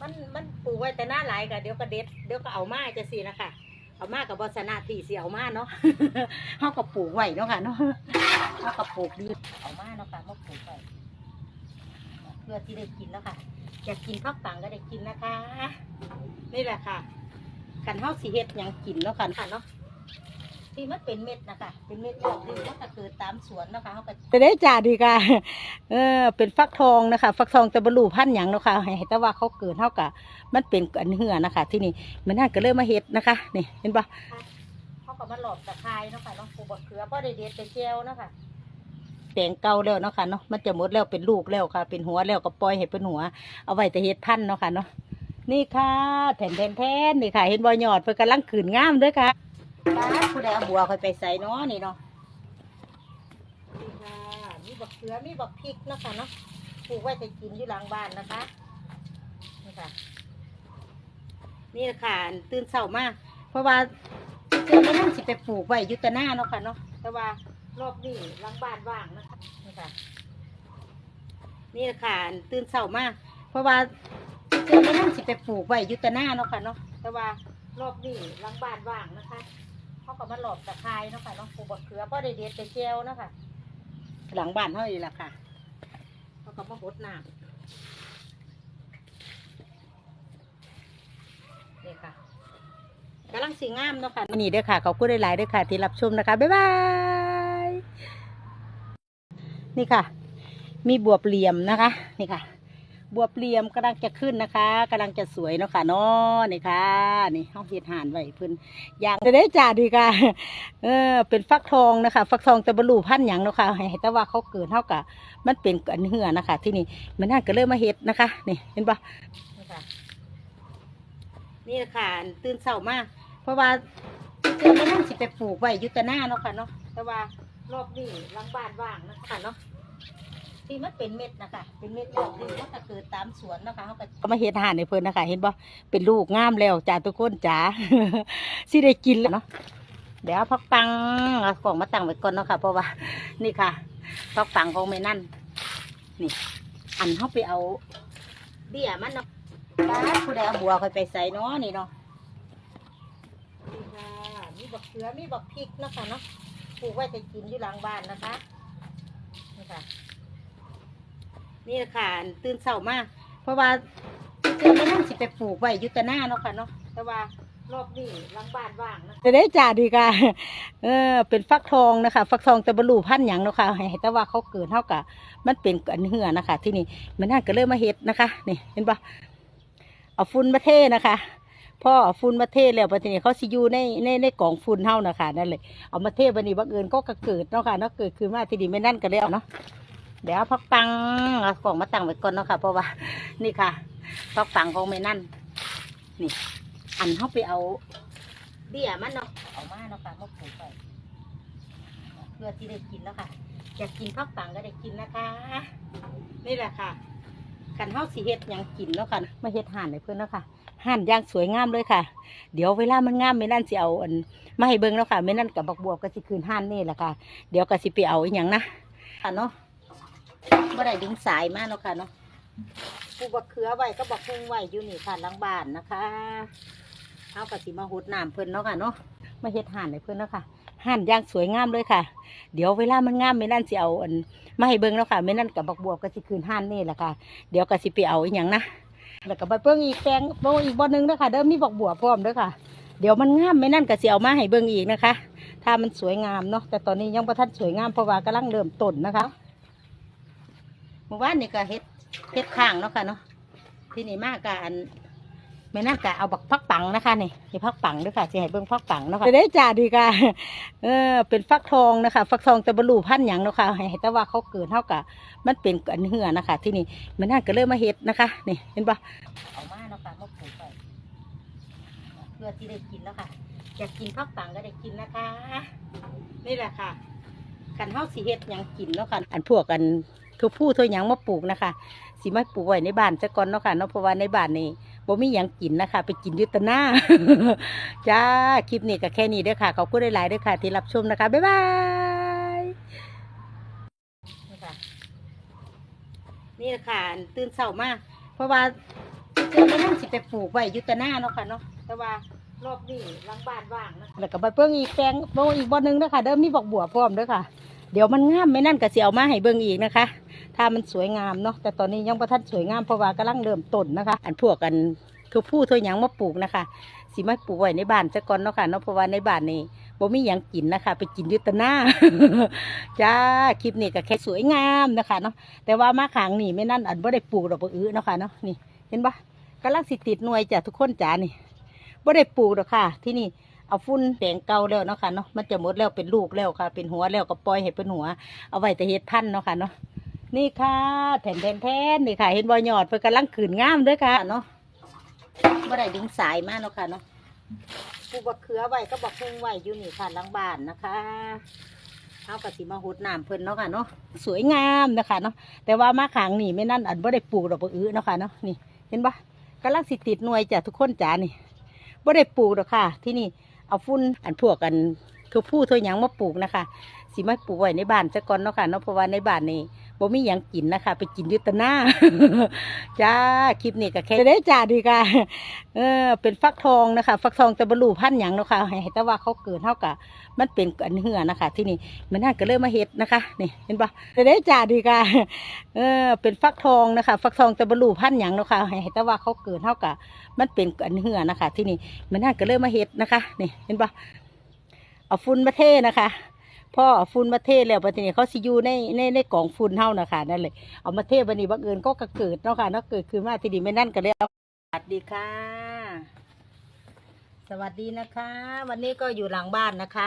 มันมันปลูกไว้แต่หน้าหลายก็เดี๋ยวก็เด็ดเดี๋ยวก็เอามาจะสินะคะเอามากับบอสนาที่สิเอามาเนาะเขาก็ปลูกไว้เนาะค่ะเนาะเขาก็ปลูกดีเอามาเนาะค่ะมาปลูกไว้เพื่อที่ได้กินแล้วค่ะอยากกินข้าวปังก็ได้กินนะคะ นี่แหละค่ะกันเฮาสีเฮ็ดยังกินเนาะค่ะค่ะเนาะ ที่มันเป็นเม็ดนะคะเป็นเม็ดแบบนี้มันก็เกิดตามสวนเนาะค่ะเฮาก็จะได้จ่าดีค่ะเออ เป็นฟักทองนะคะ ฟักทองแต่บรรลุพันธุ์หยังเนาะค่ะให้แต่ว่าเขาเกิดเท่ากับมันเป็นอันเหือนะคะ ที่นี่มันน่าก็เริ่มมาเฮ็ดนะคะนี่เห็นปะเขาก็มาหลอบตะไคร้เนาะค่ะเนาะปลูกบักเขือพ่อได้เด็ดไปเจียวเนาะค่ะแตงเก่าแล้วเนาะค่ะเนาะมันจะหมดแล้วเป็นลูกแล้วค่ะ เป็นหัวแล้วก็ปล่อยให้เป็นหัว เอาไว้แต่เฮ็ดพันธุ์เนาะค่ะเนาะนี่ค่ะแผ่นแผ่นแผ่นนี่ค่ะ เห็นบ่ยอดเพิ่นกำลังขืนงามเด้วยค่ะ ป้าผู้ใดเอาบัวคอยไปใส่เนาะนี่เนาะนี่ค่ะมีบักเขือมีบักพริกเนาะคะเนาะปลูกไว้จะกินอยู่หลังบ้านนะคะนี่ค่ะนี่ะค่ะตื่นเช้ามากเพราะว่าเจ้าไม่นั่งสิไปปลูกไว้ยุตนาเนาะค่ะเนาะแต่ว่ารอบนี้หลังบ้านว่างนะคะนี่ค่ะนี่ะค่ะตื่นเช้ามากเพราะว่าเจ้าไม่นั่งสิไปปลูกไว้ยุตนาเนาะค่ะเนาะแต่ว่ารอบนี้หลังบ้านว่างนะคะ เขาก็มาหลอบตะไคร้เนาะค่ะเนาะปลูกบักเขือพ่อได้เด็ดไปเจียวเนาะค่ะหลังบ้านเท่านี้แหละค่ะเขาก็มาหดน้ำนี่ค่ะกำลังสีงามเนาะค่ะนี่เด้อค่ะขอบคุณหลายๆเด้อค่ะ ที่รับชมนะคะ บ๊ายบาย นี่ค่ะ มีบวบเหลี่ยมนะคะ นี่ค่ะ บัวเหลี่ยมกำลังจะขึ้นนะคะกำลังจะสวยเนาะค่ะเนาะนี่ค่ะ นี่เขาเห็ดหานไว้เพิ่นอย่างจะได้จ่าดีค่ะเออเป็นฟักทองนะคะ ฟักทองแต่บรรลุพันธุ์หยังเนาะค่ะให้แต่ว่าเขาเกิดเท่ากับมันเป็นอันเหือนะคะ ที่นี่มันน่าก็เริ่มมาเฮ็ดนะคะ นี่เห็นปะนี่ค่ะตื่นเช้ามากเพราะว่าเจ้าไม่นั่งสิไปปลูกไว้ยุตนาเนาะค่ะเนาะแต่ว่ารอบนี้หลังบ้านว่างนะคะเนาะ ที่มันเป็นเม็ดนะคะ เป็นเม็ดแบบนี้มันก็เกิดตามสวนนะคะเขาก็ก็มาเฮ็ดอาหารในเพิ่นนะคะ เห็นปะเป็นลูกงามแล้วจ้าทุกคนจ้า สิได้กินแล้วเนาะเดี๋ยวพักปังเอากล่องมาตั้งไว้ก่อนเนาะค่ะ เพราะว่า นี่ค่ะพักปังของแม่นั่นนี่ อันเขาไปเอา เบี้ยมันเนาะป้าดผู้ใดเอาบัวคอยไปใส่เนาะนี่เนาะนี่ค่ะมีบักเขือมีบักพริกเนาะคะเนาะปลูกไว้จะกินอยู่หลังบ้านนะคะนี่ค่ะ นี่แหละค่ะ ตื่นเช้ามาก เพราะว่าเจ้าไม่นั่งสิไปปลูกไว้อยุตนาเนาะค่ะเนาะแต่ว่ารอบนี้หลังบ้านว่างนะจะได้จ่าดีค่ะเออเป็นฟักทองนะคะ ฟักทองแต่บรรลุพันธุ์หยังเนาะค่ะให้แต่ว่าเขาเกิดเท่ากับมันเป็นอันเหือนะคะ ที่นี่มันน่าก็เริ่มมาเฮ็ดนะคะนี่เห็นปะเอาฝุ่นมาเทนะคะพ่อเอาฝุ่นมาเทแล้วประเทศนี้เขาสิอยูในในในกล่องฝุ่นเท่านะคะนั่นเลยเอามาเทบันนี้บังเอิญก็กระเกิดเนาะค่ะเนาะเกิดขึ้นมาที่นี่ไม่นั่นก็แล้วเนาะ เดี๋ยวพักปังเอากล่องมาตั้งไว้ก่อนเนาะค่ะ เพราะว่า นี่ค่ะพักปังของไม่นั่นนี่ อันเขาไปเอา เบี้ยมันเนาะเอามาเนาะค่ะมาปลูกไปเพื่อที่ได้กินแล้วค่ะ อยากกินข้าวปังก็ได้กินนะคะ นี่แหละค่ะกันเฮาสีเฮ็ดยังกินเนาะค่ะมาเฮ็ดห่านให้เพื่อนเนาะค่ะห่านย่างสวยงามเลยค่ะ เดี๋ยวเวลามันงามไม่นั่นสิเอาอันมาให้เบิ่งเนาะค่ะไม่นั่นกับบักบวบก็สิคืนห่านนี่แหละค่ะ เดี๋ยวก็สิไปเอาอีหยังนะค่ะเนาะ บ่ได้ดึงสายมาเนาะค่ะเนาะปลูกบักเขือไว้ก็บักฮุงไว้อยู่นี่ค่ะหลังบ้านนะคะเอากะสิมาหดน้ำเพิ่นเนาะค่ะเนาะมาเฮ็ดห่านให้เพิ่นเนาะค่ะห่านอย่างสวยงามเลยค่ะ เดี๋ยวเวลามันงามไม่นั่นสิเอาอันมาให้เบิ่งแล้วค่ะไม่นั่นกับบักบวบก็สิคืนห้านนี่แหละค่ะ เดี๋ยวก็สิไปเอาอีหยังนะแล้วก็ไปเบิ่งอีกแปลงเบิ่งอีกบ่อหนึงเด้อค่ะเดิมมีบักบวบพร้อมเด้อค่ะ เดี๋ยวมันงามไม่นั่นก็สิเอามาให้เบิ่งอีกนะคะ ถ้ามันสวยงามเนาะแต่ตอนนี้ยังบ่ทันสวยงามเพราะว่ากำลังเริ่มต้นนะคะ เมื่อวานนี่ก็เฮ็ดเฮ็ดข้างเนาะค่ะเนาะที่นี่มากกอันไม่น่ากะเอาบักพักปังนะคะนี่นี่พักปังด้วยค่ะสิให้เบิ่งพักปังเนาะค่ะจะได้จ่าดีค่ะเออเป็นฟักทองนะคะ ฟักทองแต่บรรลุพันธุ์หยังเนาะค่ะให้แต่ว่าเขาเกิดเท่ากับมันเป็นอันเหือนะคะ ที่นี่มันน่าก็เริ่มมาเฮ็ดนะคะ นี่เห็นปะเอามาเนาะค่ะมาปลูกไปเพื่อที่ได้กินแล้วค่ะอยากกินฟักปังก็ได้กินนะคะ นี่แหละค่ะกันเฮาสีเฮ็ดหยังกินเนาะค่ะอันพวกกัน ทุกผู้ทุกหยังมาปลูกนะคะสิมาปลูกไว้ในบ้านซะก่อนเนาะค่ะเนาะเพราะว่าในบ้านนี่บ่มีหยังกินนะคะ ไปกินอยุตหน้าจ้าคลิปนี้ก็แค่นี้เด้อค่ะขอบคุณหลายๆเด้อค่ะ ที่รับชมนะคะบ๊ายบายนี่ค่ะนี่แหละค่ะตื่นเช้ามากเพราะว่าเจ้าไม่นั่งสิไปปลูกไว้อยุตหน้าเนาะค่ะเนาะแต่ว่ารอบนี้หลังบ้านว่างนะแล้วก็ไปเบิ่งอีกแปลงโบอีกบ่อนึงเด้อค่ะเด้อมีบอกบัวพร้อมเด้อค่ะ เดี๋ยวมันงามไม่นั่นก็สิเอามาให้เบิ่งอีกนะคะ ถ้ามันสวยงามเนาะแต่ตอนนี้ยังประทัดสวยงามเพราะว่ากำลังเริ่มต้นนะคะ อันพวกกันทุกผู้ทุกอย่างมาปลูกนะคะสิมาปลูกไว้ในบ้านซะก่อนเนาะค่ะเนาะเพราะว่าในบ้านนี่บ่มีหยังกินนะคะ ไปกินยุตหน้าจ้าคลิปนี้ก็แค่สวยงามนะคะเนาะแต่ว่ามาขางนี่ไม่นั่นอันบ่ได้ปลูกดอกอื้อเนาะค่ะเนาะนี่ เห็นปะกำลังสิติดหน่วยจ้ะทุกคนจ้านี่บ่ได้ปลูกดอกค่ะ ที่นี่เอาฟุ้นแปลงเก่าแล้วเนาะค่ะเนาะมันจะหมดแล้วเป็นลูกแล้วค่ะ เป็นหัวแล้วก็ปล่อยให้เป็นหัว เอาไว้แต่เฮ็ดพันเนาะค่ะเนาะ นี่ค่ะแผ่นแผ่นแผ่นนี่ค่ะเห็นบ่ยอดเพิ่นกำลังขืนงามด้วยค่ะเนาะบ่ได้ดึงสายมากเนาะค่ะเนาะปลูกบักเขือไว้ก็บักฮุงไว้อยู่นี่ค่ะหลังบ้านนะคะเอากะสิมาหดน้ำเพิ่นเนาะค่ะเนาะสวยงามนะคะเนาะแต่ว่ามาขางนี่ไม่นั่นอันบ่ได้ปลูกดอกอื้อเนาะค่ะเนาะนี่ เห็นปะกำลังสิติดหน่วยจ้ะทุกคนจ้านี่บ่ได้ปลูกหรอกค่ะ ที่นี่เอาฟุ้นอันพวกกันทุกผู้ทุกอย่างมาปลูกนะคะสิมาปลูกไว้ในบ้านซะก่อนเนาะค่ะเนาะเพราะว่าในบ้านนี่ บ่มีหยังกินนะคะ ไปกินยุตนาจ้าคลิปนี้ก็แค่ได้จ้าดีค่ะเออเป็นฟักทองนะคะ ฟักทองแต่บรรลุพันธุ์หยังเนาะค่ะให้แต่ว่าเขาเกิดเท่ากับมันเป็นอันเหือนะคะ ที่นี่มันน่าก็เริ่มมาเฮ็ดนะคะนี่เห็นปะได้จ้าดีค่ะเออเป็นฟักทองนะคะ ฟักทองแต่บรรลุพันธุ์หยังเนาะค่ะให้แต่ว่าเขาเกิดเท่ากับมันเป็นอันเหือนะคะ ที่นี่มันน่าก็เริ่มมาเฮ็ดนะคะนี่เห็นปะเอาฟุ้นมาเทนะคะ พ่อฟุ้นมาเทแล้วปัจจุบันเขาสิอยู่ในในในกล่องฟุ้นเท่านะคะนั่นเลยเอามาเทบันนี้บังเอิญก็กระเกิดเนาะค่ะเนาะเกิดขึ้นมาที่นี่ไม่นั่นก็เลยเอาสวัสดีค่ะ สวัสดีนะคะ วันนี้ก็อยู่หลังบ้านนะคะ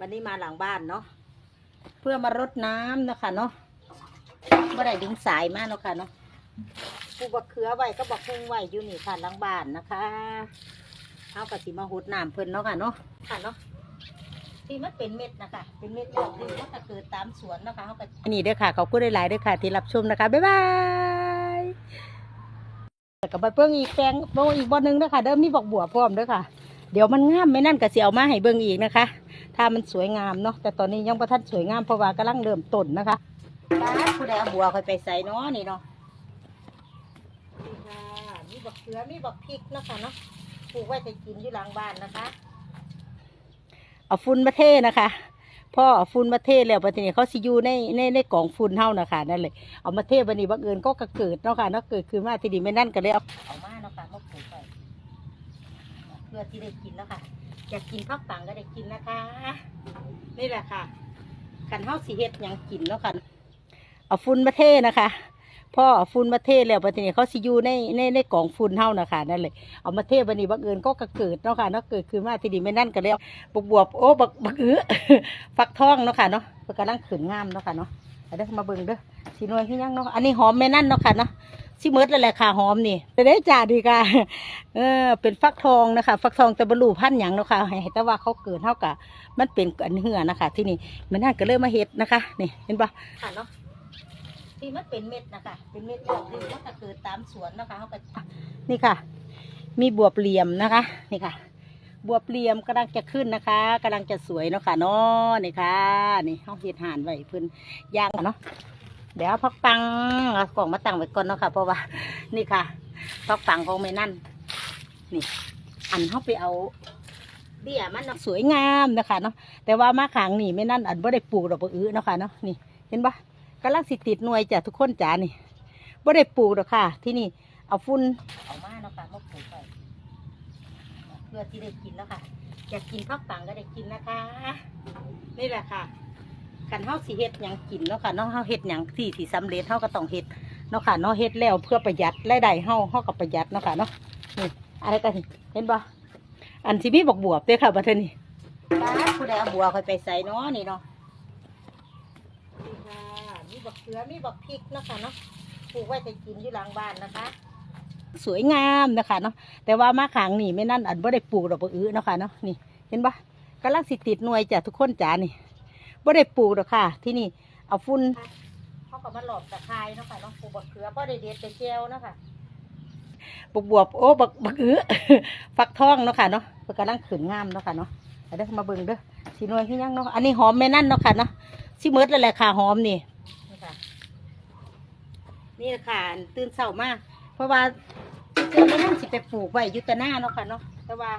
วันนี้มาหลังบ้านเนาะเพื่อมารดน้ำนะคะเนาะเมื่อไรดึงสายมาเนาะค่ะเนาะปูบักเขือไว้ก็บักฮุงไว้อยู่นี่ค่ะหลังบ้านนะคะเอากระสีมาหดน้ำเพิ่นเนาะค่ะเนาะค่ะเนาะ ที่มันเป็นเม็ดนะคะเป็นเม็ดแบบนี้มันก็เกิดตามสวนนะคะเขาก็ อันนี้เด้อค่ะขอบคุณหลายๆเด้อค่ะที่รับชมนะคะ บ๊ายบายแล้วก็ไปเพิ่งอีกแปลงโบอีกบ่อนึงเด้อค่ะ เด้อมีบอกบัวพร้อมเด้อค่ะ เดี๋ยวมันงามไม่นั่นก็สิเอามาให้เบิ่งอีกนะคะ ถ้ามันสวยงามเนาะแต่ตอนนี้ยังประทันสวยงามเพราะว่ากำลังเริ่มต้นนะคะบ้านผู้ใดเอาบัวคอยไปใส่เนาะนี่เนาะนี่ค่ะมีบักเขือมีบักพริกเนาะคะเนาะปลูกไว้จะกินอยู่หลังบ้านนะคะ เอาฟุ้นมาเทนะคะพ่อเอาฟุ้นมาเทแล้วปัจจุบันเขาสิอยู่ในในในกล่องฟุ้นเท่านะคะนั่นเลยเอามาเทบันนี้บังเอิญก็กระเกิดเนาะค่ะเนาะเกิดขึ้นมาที่ดีไม่นั่นก็เลยเอาเอามาเนาะค่ะมาปลูกไปเพื่อที่ได้กินแล้วค่ะอยากกินข้าวตังก็ได้กินนะคะ นี่แหละค่ะขันเฮาสีเฮ็ดยังกินแล้วค่ะเอาฟุ้นมาเทนะคะ พ่อเอาฟุ้นมาเทแล้วปัจจุบันเขาสิอยู่ในในในกล่องฟุ้นเท่านะคะนั่นเลยเอามาเทบันนี้บังเอิญก็กระเกิดเนาะค่ะเนาะเกิดขึ้นมาที่ดีไม่นั่นก็เลยเอาบวบบวบโอ้บักบักอื้อฟักทองเนาะค่ะเนาะเพิ่นกำลังขืนงามเนาะค่ะเนาะเด้อมาเบิ่งเด้อสีนวลขึ้นยังเนาะอันนี้หอมแม่นั่นเนาะค่ะเนาะสิเมิดแล้วแหละค่ะหอมนี่ไปได้จ้าดีค่ะเออเป็นฟักทองนะคะ ฟักทองแต่บรรลุพันธุ์หยังเนาะค่ะให้แต่ว่าเขาเกิดเท่ากับมันเป็นอันเหือนะคะ ที่นี่มันน่าก็เริ่มมาเฮ็ดนะคะนี่เห็นปะค่ะเนาะ ที่มันเป็นเม็ดนะคะเป็นเม็ดแบบนี้มันก็เกิดตามสวนนะคะเขาก็นี่ค่ะ มีบวบเหลี่ยมนะคะนี่ค่ะ บวบเหลี่ยมกำลังจะขึ้นนะคะกำลังจะสวยเนาะค่ะเนาะนี่ค่ะนี่เขาเฮ็ดห่านไว้เพิ่นย่างเนาะเดี๋ยวเอาพักปังเอากล่องมาตั้งไว้ก่อนเนาะค่ะเพราะว่านี่ค่ะพักปังของแม่นั่นนี่ อันเขาไปเอาเบี้ยมันเนาะสวยงามนะคะเนาะแต่ว่ามาขางนี่ไม่นั่นอันบ่ได้ปลูกดอกบ่อื้อเนาะค่ะเนาะนี่เห็นปะ กำลังสิติดหน่วยจ้ะทุกคนจ้านี่บ่ได้ปลูกดอกค่ะ ที่นี่เอาฟุ้นเอามาเนาะค่ะมาปลูกไปเพื่อที่ได้กินแล้วค่ะอยากกินข้าวตังก็ได้กินนะคะ นี่แหละค่ะขันเฮาสิเฮ็ดหยังกินเนาะค่ะเนาะเฮาเฮ็ดหยังที่ที่สำเร็จเฮาก็ต้องเฮ็ดเนาะค่ะเนาะเฮ็ดแล้วเพื่อประหยัดรายได้เฮาเฮาก็ประหยัดเนาะค่ะเนาะนี่อะไรกันเห็นบ่อันที่มีบอกบวบเด้ค่ะบัดเทอนี้บ้านผู้ใดเอาบัวคอยไปใส่เนาะนี่เนาะ บักเขือมีบักพริกเนาะค่ะเนาะปลูกไว้จะกินอยู่หลังบ้านนะคะ สวยงามนะคะเนาะแต่ว่ามาขางนี่ไม่นั่นอันบ่ได้ปลูกดอกบ่อื้อเนาะค่ะเนาะนี่ เห็นบ่กำลังสิติดหน่วยจ้ะทุกคนจ้านี่บ่ได้ปลูกดอกค่ะ ที่นี่เอาฟุ้นเขาก็มาหลอกตะไคร้เนาะค่ะเนาะปลูกบักเขือพ่อได้เด็ดไปเจียวเนาะค่ะบวบบวบโอ้บักบักอื้อฟักทองเนาะค่ะเนาะเพิ่นกำลังขืนงามเนาะค่ะเนาะเอาเด้อมาเบิ่งเด้อสีนวลขึ้นยังเนาะอันนี้หอมแม่นั่นเนาะค่ะเนาะสิเมิดแล้วแหละค่ะหอมนี่ นี่ค่ะค่ะตื่นเช้ามากเพราะว่าเจอก็นั่งสิไปปลูกไว้อยุตหน้าเนาะค่ะเนาะแต่ว่า